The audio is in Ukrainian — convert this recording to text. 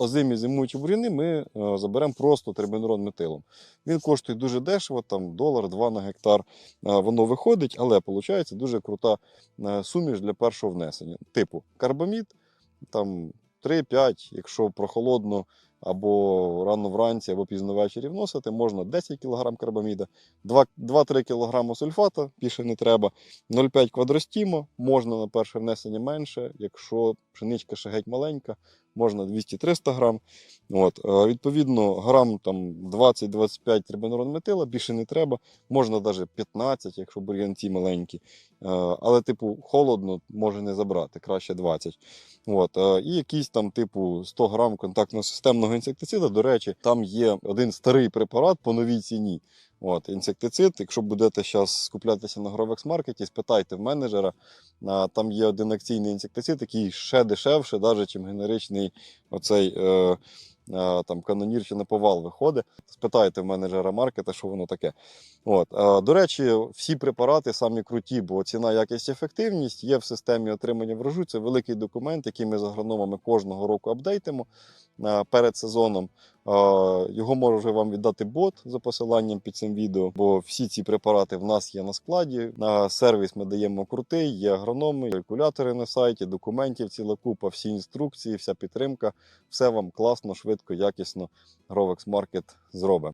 озимі зимуючі бур'яни ми е, заберемо просто термінрон метилом. Він коштує дуже дешево, там долар-два на гектар. Е, воно виходить, але виходить дуже крута е, суміш для першого внесення. Типу карбамід, там 3-5, якщо прохолодно або рано вранці, або пізно ввечері вносити, можна 10 кг карбаміда, 2 2-3 кг сульфата, більше не треба, 0,5 квадростіма, можна на перше внесення менше, якщо пшеничка ще геть маленька, можна 200-300 грам. От, е, відповідно, грам там 20-25 трибенурон метила, більше не треба, можна навіть 15, якщо бур'янці маленькі. Е, Але, типу, холодно може не забрати, краще 20. От, е, і якийсь там, типу, 100 грам контактно-системного інсектицида. До речі, там є один старий препарат по новій ціні. От, інсектицид, якщо будете зараз скуплятися на Grovex маркеті, спитайте в менеджера. Там є один акційний інсектицид, який ще дешевше, навіть ніж генеричний оцей е, там канонір чи на повал виходить. Спитайте в менеджера маркета, що воно таке. От, е, до речі, всі препарати самі круті, бо ціна, якість, ефективність є в системі отримання врожу. Це великий документ, який ми з агрономами кожного року апдейтимо е, перед сезоном. Його може вам віддати бот за посиланням під цим відео, бо всі ці препарати в нас є на складі. На сервіс ми даємо крутий, є агрономи, калькулятори на сайті, документів ціла купа, всі інструкції, вся підтримка. Все вам класно, швидко, якісно. Grovex Market зробить.